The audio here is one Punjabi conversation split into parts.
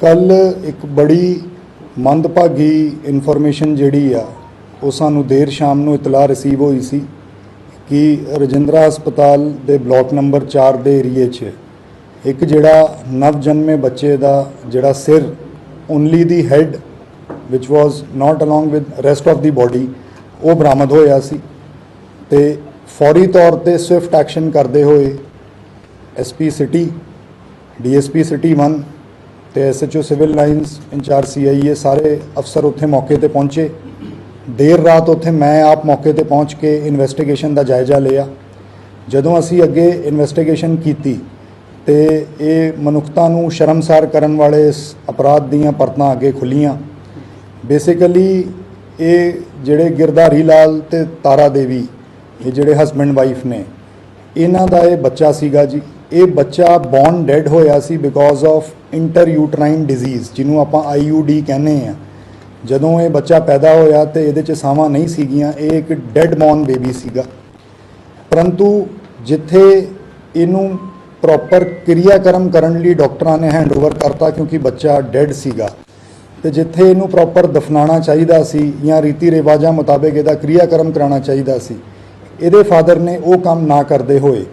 ਕੱਲ ਇੱਕ ਬੜੀ ਮੰਦਭਾਗੀ ਇਨਫੋਰਮੇਸ਼ਨ ਜਿਹੜੀ ਆ, ਉਹ ਸਾਨੂੰ ਦੇਰ ਸ਼ਾਮ ਨੂੰ ਇਤਲਾਹ ਰਿਸੀਵ ਹੋਈ ਸੀ ਕਿ ਰਜਿੰਦਰਾ ਹਸਪਤਾਲ ਦੇ ਬਲਾਕ ਨੰਬਰ 4 ਦੇ ਏਰੀਏ 'ਚ ਇੱਕ ਜਿਹੜਾ ਨਵਜਨਮੇ ਬੱਚੇ ਦਾ ਜਿਹੜਾ ਸਿਰ only the head which was not along with rest of the body, ਉਹ ਬਰਾਮਦ ਹੋਇਆ ਸੀ ਤੇ ਫੌਰੀ ਤੌਰ ਤੇ ਸਵਿਫਟ ਐਕਸ਼ਨ ਕਰਦੇ ਹੋਏ ਐਸਪੀ ਸਿਟੀ ਡੀਐਸਪੀ ਸਿਟੀ 1 ਤੇ SHO civil lines in-charge CIA ਸਾਰੇ ਅਫਸਰ ਉੱਥੇ ਮੌਕੇ ਤੇ ਪਹੁੰਚੇ। ਦੇਰ ਰਾਤ ਉੱਥੇ ਮੈਂ ਆਪ ਮੌਕੇ ਤੇ ਪਹੁੰਚ ਕੇ ਇਨਵੈਸਟੀਗੇਸ਼ਨ ਦਾ ਜਾਇਜ਼ਾ ਲਿਆ। ਜਦੋਂ ਅਸੀਂ ਅੱਗੇ ਇਨਵੈਸਟੀਗੇਸ਼ਨ ਕੀਤੀ ਤੇ ਇਹ ਮਨੁੱਖਤਾ ਨੂੰ ਸ਼ਰਮਸਾਰ ਕਰਨ ਵਾਲੇ ਇਸ ਅਪਰਾਧ ਦੀਆਂ ਪਰਤਾਂ ਅੱਗੇ ਖੁੱਲੀਆਂ। ਬੇਸਿਕਲੀ ਇਹ ਜਿਹੜੇ ਗਿਰਧਾਰੀ ਲਾਲ ਤੇ ਤਾਰਾ ਦੇਵੀ, ਇਹ ਜਿਹੜੇ ਹਸਬੰਡ ਵਾਈਫ ਨੇ, ਇਹਨਾਂ ਦਾ ਇਹ ਬੱਚਾ ਸੀਗਾ ਜੀ। ਇਹ ਬੱਚਾ ਬੌਰਨ ਡੈਡ ਹੋਇਆ ਸੀ ਬਿਕੋਜ਼ ਆਫ ਇੰਟਰ ਯੂਟਰਾਈਨ ਡਿਜ਼ੀਜ਼ ਜਿਹਨੂੰ ਆਪਾਂ ਆਈਯੂਡੀ ਕਹਿੰਦੇ ਆ ਜਦੋਂ ਇਹ ਬੱਚਾ ਪੈਦਾ ਹੋਇਆ ਤੇ ਇਹਦੇ ਚ ਸਾਵਾਂ ਨਹੀਂ ਸੀਗੀਆਂ, ਇਹ ਇੱਕ ਡੈਡ ਬੌਰਨ ਬੇਬੀ ਸੀਗਾ। ਪਰੰਤੂ ਜਿੱਥੇ ਇਹਨੂੰ ਪ੍ਰੋਪਰ ਕਿਰਿਆਕਰਮ ਕਰਨ ਲਈ ਡਾਕਟਰਾਂ ਨੇ ਹੈਂਡਓਵਰ ਕਰਤਾ, ਕਿਉਂਕਿ ਬੱਚਾ ਡੈਡ ਸੀਗਾ। ਤੇ ਜਿੱਥੇ ਇਹਨੂੰ ਪ੍ਰੋਪਰ ਦਫਨਾਉਣਾ ਚਾਹੀਦਾ ਸੀ ਜਾਂ ਰੀਤੀ ਰਿਵਾਜਾਂ ਮੁਤਾਬਕ ਇਹਦਾ ਕਿਰਿਆਕਰਮ ਕਰਾਉਣਾ ਚਾਹੀਦਾ ਸੀ, ਇਹਦੇ ਫਾਦਰ ਨੇ ਉਹ ਕੰਮ ਨਾ ਕਰਦੇ ਹੋਏ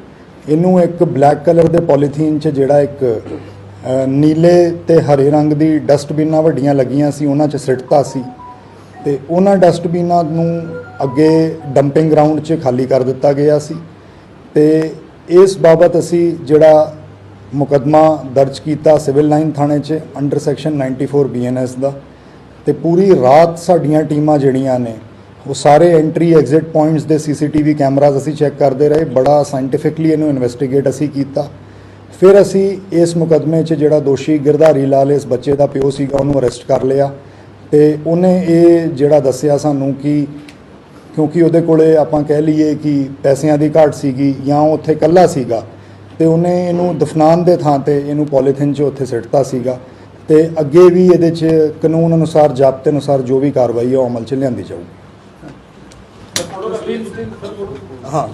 ਇਹਨੂੰ ਇੱਕ ਬਲੈਕ ਕਲਰ ਦੇ ਪੋਲੀਥੀਨ 'ਚ ਜਿਹੜਾ ਇੱਕ ਨੀਲੇ ਤੇ ਹਰੇ ਰੰਗ ਦੀ ਡਸਟਬਿਨਾਂ ਵੱਡੀਆਂ ਲੱਗੀਆਂ ਸੀ, ਉਹਨਾਂ 'ਚ ਸਿੱਟਤਾ ਸੀ। ਤੇ ਉਹਨਾਂ ਡਸਟਬਿਨਾਂ ਨੂੰ ਅੱਗੇ ਡੰਪਿੰਗ ਗਰਾਊਂਡ 'ਚ ਖਾਲੀ ਕਰ ਦਿੱਤਾ ਗਿਆ ਸੀ। ਤੇ ਇਸ ਬਾਬਤ ਅਸੀਂ ਜਿਹੜਾ ਮੁਕੱਦਮਾ ਦਰਜ ਕੀਤਾ ਸਿਵਲ ਲਾਈਨ ਥਾਣੇ 'ਚ ਅੰਡਰ ਸੈਕਸ਼ਨ 94 ਬੀਐਨਐਸ ਦਾ, ਤੇ ਪੂਰੀ ਰਾਤ ਸਾਡੀਆਂ ਟੀਮਾਂ ਜਿਹੜੀਆਂ ਨੇ ਉਹ ਸਾਰੇ ਐਂਟਰੀ ਐਗਜ਼ਿਟ ਪੁਆਇੰਟਸ ਦੇ ਸੀਸੀਟੀਵੀ ਕੈਮਰਾਜ਼ ਅਸੀਂ ਚੈੱਕ ਕਰਦੇ ਰਹੇ, ਬੜਾ ਸਾਇੰਟੀਫਿਕਲੀ ਇਹਨੂੰ ਇਨਵੈਸਟੀਗੇਟ ਅਸੀਂ ਕੀਤਾ। ਫਿਰ ਅਸੀਂ ਇਸ ਮੁਕੱਦਮੇ 'ਚ ਜਿਹੜਾ ਦੋਸ਼ੀ ਗਿਰਧਾਰੀ ਲਾਲ, ਇਸ ਬੱਚੇ ਦਾ ਪਿਓ ਸੀਗਾ, ਉਹਨੂੰ ਅਰੈਸਟ ਕਰ ਲਿਆ। ਤੇ ਉਹਨੇ ਇਹ ਜਿਹੜਾ ਦੱਸਿਆ ਸਾਨੂੰ ਕਿ ਕਿਉਂਕਿ ਉਹਦੇ ਕੋਲੇ ਆਪਾਂ ਕਹਿ ਲਈਏ ਕਿ ਪੈਸਿਆਂ ਦੀ ਘਾਟ ਸੀਗੀ ਜਾਂ ਉਹ ਉੱਥੇ ਇਕੱਲਾ ਸੀਗਾ, ਤੇ ਉਹਨੇ ਇਹਨੂੰ ਦਫਨਾਨ ਦੇ ਥਾਂ ਤੇ ਇਹਨੂੰ ਪੋਲੀਥਿਨ 'ਚ ਉੱਥੇ ਸਿੱਟਤਾ ਸੀਗਾ। ਤੇ ਅੱਗੇ ਵੀ ਇਹਦੇ 'ਚ ਕਾਨੂੰਨ ਅਨੁਸਾਰ, ਜ਼ਾਬਤੇ ਅਨੁਸਾਰ ਜੋ ਵੀ ਕਾਰਵਾਈ ਹੈ ਉਹ ਅਮਲ 'ਚ ਲਿਆਂਦੀ ਜਾਊਗੀ। ਹਾਂ।